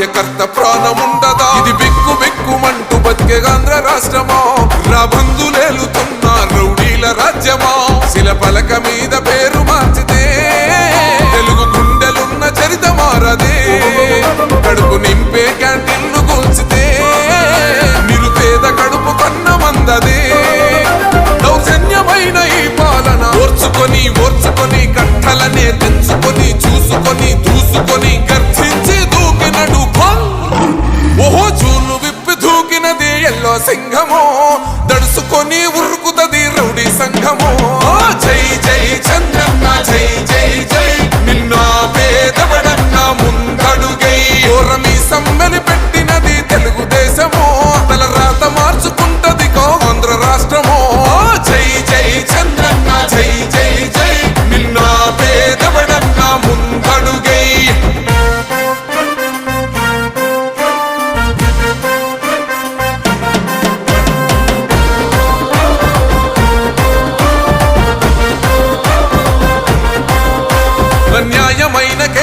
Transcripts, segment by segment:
కార్యకర్త ప్రాణం ఉండదా ఇది బిక్కు బిక్కుమంటూ బతికే ఆంధ్ర రాష్ట్రమా? రాబందులేలుతున్న రౌడీల రాజ్యమా? శిల పలక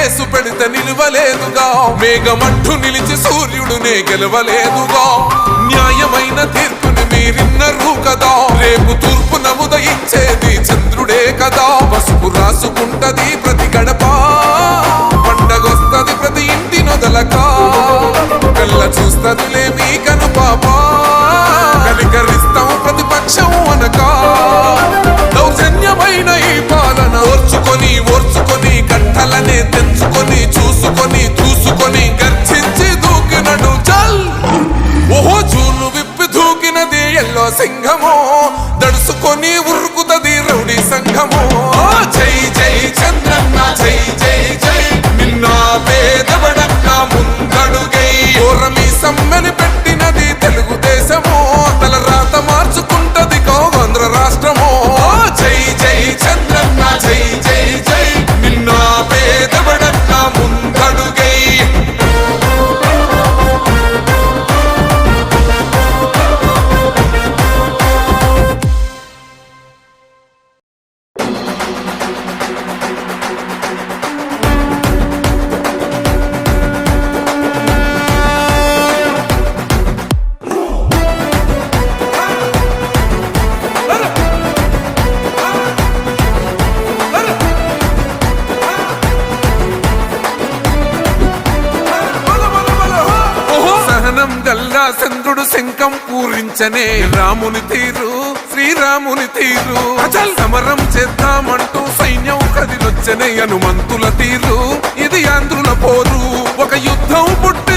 కేసు పెడితే నిలవలేదుగా. మేఘమట్టు నిలిచి సూర్యుడునే గెలవలేదుగా. న్యాయమైన తీర్పుని మీరిన్నరు కదా. రేపు తూర్పు నముదయించేది చంద్రుడే కదా. పసుపు రాసుకుంటది ప్రతి గడప. పండగొస్తది ప్రతి ఇంటి నొదలక. కళ్ళ చూస్తదిలే మీ కను పాప కనికరిస్తాం ప్రతిపక్షం అనక దౌర్జన్యమైన ఈ పాలన ఓర్చుకొని ఓర్చుకొని కట్టలనే తెంచుకొని చూసుకొని చూసుకొని గర్జించి దూకినడు చల్ ఓహో చూలు విప్పి దూకినది ఎల్లో సింహము. దడుసుకొని ఉరుకుతది రౌడీ సంఘము. జై శంఖం పూరించనే రాముని తీరు శ్రీరాముని తీరు. అచల్ సమరం చేద్దామంటూ సైన్యం కదిలొచ్చనే హనుమంతుల తీరు. ఇది ఆంధ్రుల పోరు ఒక యుద్ధం పుట్టు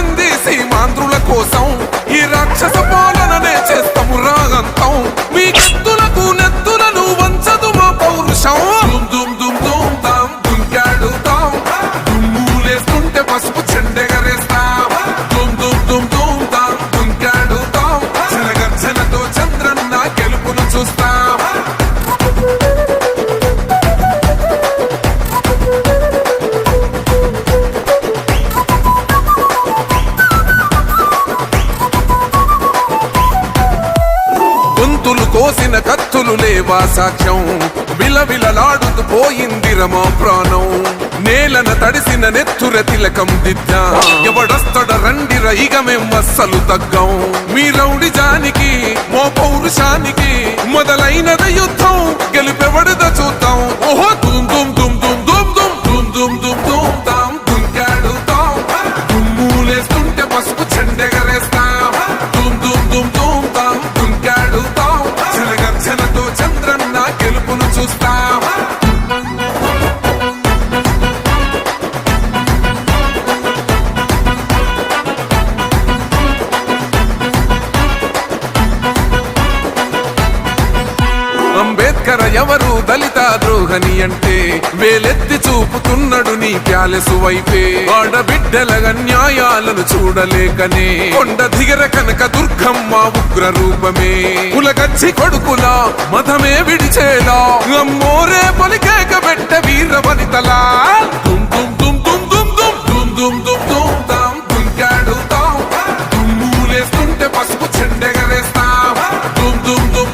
విలవిలలాడుతూ ప్రాణం. నేలన తడిసిన నెత్తుర తిలకం దిద్దా. ఎవడొస్తడ రండిర ఇక రైగమేం అస్సలు తగ్గం. మీ రౌడి జానికి మో పౌరుషానికి మొదలైనద యుద్ధం. గెలుపెవడద చూద్దాం. ఓహో దుమ్ దుమ్ దుమ్ దుమ్ దుమ్ చూపుతున్నాడు నీ ప్యాలెసు వైపే ఆడబిడ్డల న్యాయాలను చూడలేకనే కొండ దిగర కనక దుర్గమ్మ ఉగ్ర రూపమే కులగచ్చి కొడుకులా మతమే విడిచేలా అమ్మోరే పలికేక పెట్ట వీర వనితలా దుమ్ తుమ్ దుమ్ దుమ్ దుమ్ దుమ్ దుమ్ దుమ్ దుమ్ దుమ్ తాం దుంకాడుతాం దుమ్ములేస్తుంటే పసుపు చెండెగరేస్తాం దుమ్ దుమ్ దుమ్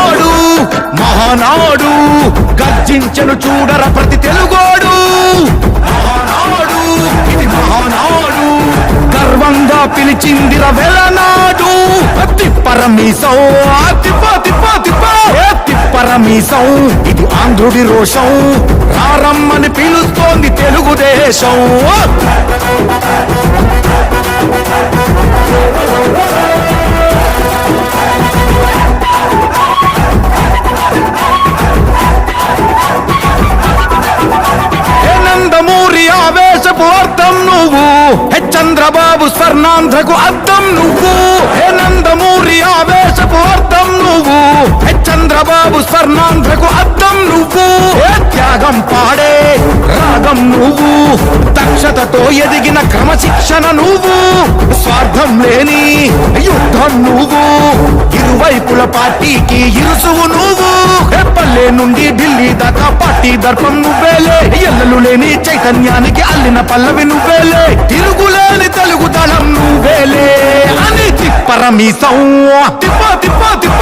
మహానాడు గర్జించను చూడర ప్రతి తెలుగోడు. మహానాడు ఇది మహానాడు గర్వంగా పిలిచిందిర వెలనాడు తిప్పరమీసం ఆ తిప్ప తిప్ప తిప్ప. ఏ తిప్పరమీసం ఇది ఆంధ్రుడి రోషం. రారమ్మని పిలుస్తోంది తెలుగుదేశం. దక్షతతో ఎదిగిన క్రమశిక్షణ నువ్వు. స్వార్థం లేని యుద్ధం నువ్వు. ఇరువైపుల పార్టీకి ఇరుసువు నువ్వు. హే నుండి ఢిల్లీ దాకా పార్టీ దర్పం నువ్వేలే ఎల్లలు లేని చైతన్యానికి అల్లిన పల్లవి నువ్వేలే తిరుగులేని తెలుగు దళం నువ్వేలే అని తిప్పరమీసం తిప్ప తిప్ప తిప్ప.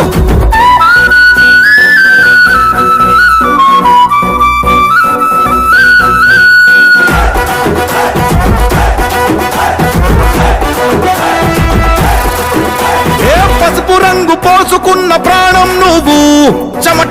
పోసుకున్న ప్రాణం నువ్వు. చెమట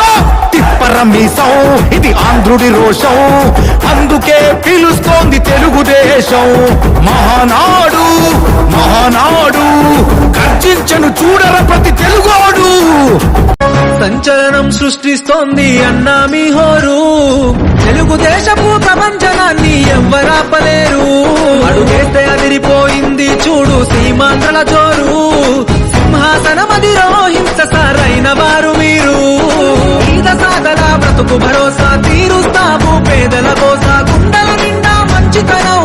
తిప్పర ఇది ఆంధ్రుడి రోషం. అందుకే పిలుస్తోంది తెలుగుదేశం. మహానాడు మహానాడు గర్జించను చూడర ప్రతి తెలుగోడు. సంచలనం సృష్టిస్తోంది అన్నా మీ హోరు. తెలుగుదేశపు ప్రపంచనాన్ని ఎవ్వరాపలేరు. అడుగేస్తే అదిరిపోయింది చూడు సీమాంధ్రల జోరు. సింహాసనమది హింస సారైన వారు మీరు. బ్రతుకు భరోసా తీరుస్తావు పేదల కోసం గుండెల నిండా మంచితనం